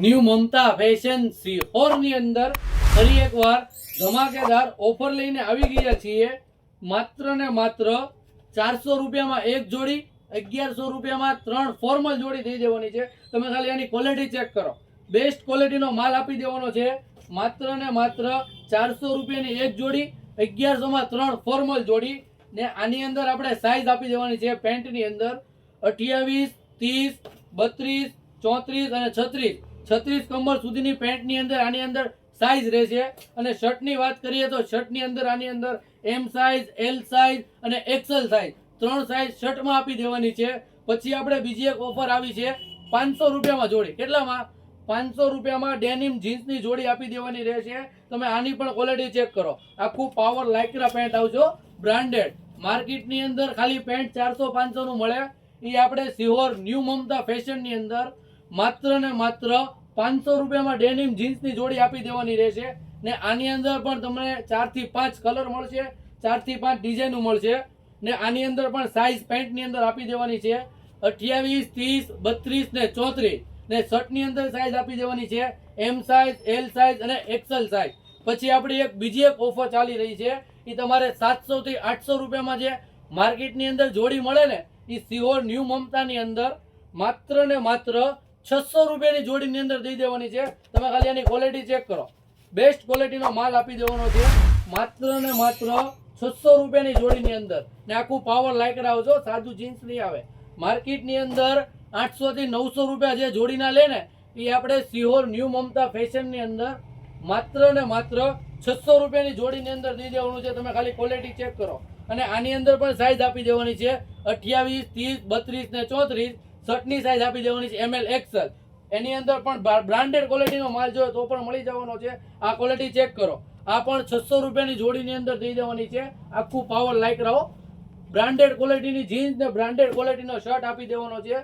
New મમતા fashion સિહોરની અંદર ફરી એકવાર ધમાકેદાર ઓફર લઈને આવી ગયા છીએ. માત્ર ને માત્ર ચારસો રૂપિયામાં એક જોડી, અગિયારસો રૂપિયામાં ત્રણ ફોર્મલ જોડી થઈ જવાની છે. તમે ખાલી એની ક્વોલિટી ચેક કરો. બેસ્ટ ક્વોલિટીનો માલ આપી દેવાનો છે. માત્ર ને માત્ર ચારસો રૂપિયાની એક જોડી, અગિયારસોમાં ત્રણ ફોર્મલ જોડી ને આની અંદર આપણે સાઇઝ આપી દેવાની છે પેન્ટની અંદર. અઠ્યાવીસ, ત્રીસ, બત્રીસ, ચોત્રીસ અને છત્રીસ. છત્રીસ કમર સુધીની પેન્ટની અંદર આની અંદર સાઈઝ રહેશે. અને શર્ટની વાત કરીએ તો શર્ટની અંદર આની અંદર એમ સાઈઝ એલ સાઈઝ અને એક્સેલ સાઈઝ ત્રણ સાઈઝ શર્ટમાં આપી દેવાની છે. પછી આપણે બીજી એક ઓફર આવી છે પાંચસો રૂપિયામાં જોડી. કેટલામાં? પાંચસો રૂપિયામાં ડેનિમ જીન્સની જોડી આપી દેવાની રહેશે. તમે આની પણ ક્વોલિટી ચેક કરો. આખું પાવર લાઇકરા પેન્ટ આવજો. બ્રાન્ડેડ માર્કેટની અંદર ખાલી પેન્ટ ચારસો પાંચસોનું મળે. એ આપણે સિહોર ન્યૂ મમતા ફેશનની અંદર માત્ર ને માત્ર પાંચસો રૂપિયામાં ડેનિમ જીન્સની જોડી આપી દેવાની રહેશે ને આની અંદર પણ તમને ચારથી પાંચ કલર મળશે, ચારથી પાંચ ડિઝાઇનો મળશે ને આની અંદર પણ સાઇઝ પેન્ટની અંદર આપી દેવાની છે, અઠ્યાવીસ, ત્રીસ, બત્રીસ ને ચોત્રીસ ને શર્ટની અંદર સાઇઝ આપી દેવાની છે એમ સાઇઝ એલ સાઇઝ અને એક્સેલ સાઇઝ પછી આપણી એક બીજી એક ઓફર ચાલી રહી છે એ તમારે સાતસોથી આઠસો રૂપિયામાં જે માર્કેટની અંદર જોડી મળે ને એ સિહોર ન્યૂ મમતાની અંદર માત્ર ને માત્ર છસો રૂપિયાની જોડીની અંદર દઈ દેવાની છે. તમે ખાલી એની ક્વોલિટી ચેક કરો. બેસ્ટ ક્વોલિટીનો માલ આપી દેવાનો છે. માત્ર ને માત્ર છસો રૂપિયાની જોડીની અંદર. ને આખું પાવર લાઈક આવજો, સાદું જીન્સ નહીં આવે. માર્કેટની અંદર આઠસોથી નવસો રૂપિયા જે જોડીના લે ને, એ આપણે સિહોર ન્યૂ મમતા ફેશનની અંદર માત્ર ને માત્ર છસો રૂપિયાની જોડીની અંદર દઈ દેવાનું છે. તમે ખાલી ક્વોલિટી ચેક કરો. અને આની અંદર પણ સાઇઝ આપી દેવાની છે. અઠ્યાવીસ, ત્રીસ, બત્રીસ ને ચોત્રીસ શર્ટની સાઈઝ આપી દેવાની છે એમએલ એક્સેલ એની અંદર પણ બ્રાન્ડેડ ક્વોલિટીનો માલ જોઈએ તો પણ મળી જવાનો છે. આ ક્વોલિટી ચેક કરો. આ પણ છસો રૂપિયાની જોડીની અંદર દઈ દેવાની છે. આખું પાવર લાઈક રહો. બ્રાન્ડેડ ક્વોલિટીની જીન્સ ને બ્રાન્ડેડ ક્વોલિટીનો શર્ટ આપી દેવાનો છે.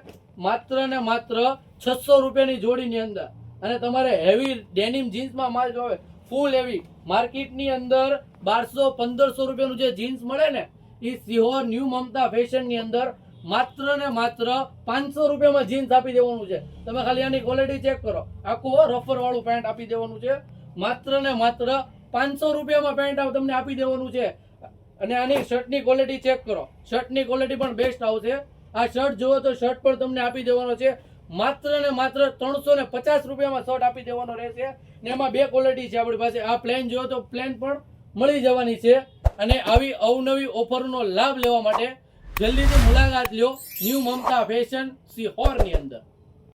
માત્ર ને માત્ર છસો રૂપિયાની જોડીની અંદર. અને તમારે હેવી ડેનિમ જીન્સમાં માલ જોવે ફૂલ હેવી માર્કેટની અંદર બારસો પંદરસો રૂપિયાનું જે જીન્સ મળે ને એ સિહોર ન્યૂ મમતા ફેશનની અંદર માત્ર ને માત્ર પાંચસો રૂપિયામાં જીન્સ આપી દેવાનું છે. તમે ખાલી આની ક્વોલિટી ચેક કરો. આખું રફર વાળું પેન્ટ આપી દેવાનું છે. માત્ર ને માત્ર પાંચસો રૂપિયામાં પેન્ટ તમને આપી દેવાનું છે. અને આની શર્ટની ક્વોલિટી ચેક કરો. શર્ટની ક્વોલિટી પણ બેસ્ટ આવશે. આ શર્ટ જુઓ તો શર્ટ પણ તમને આપી દેવાનો છે. માત્ર ને માત્ર ત્રણસો ને પચાસ રૂપિયામાં શર્ટ આપી દેવાનો રહેશે. ને એમાં બે ક્વોલિટી છે આપણી પાસે. આ પ્લેન જુઓ તો પ્લેન પણ મળી જવાની છે. અને આવી અવનવી ઓફરનો લાભ લેવા માટે જલ્દીથી મુલાકાત લ્યો. ન્યૂ મમતા ફેશન સિહોરની અંદર.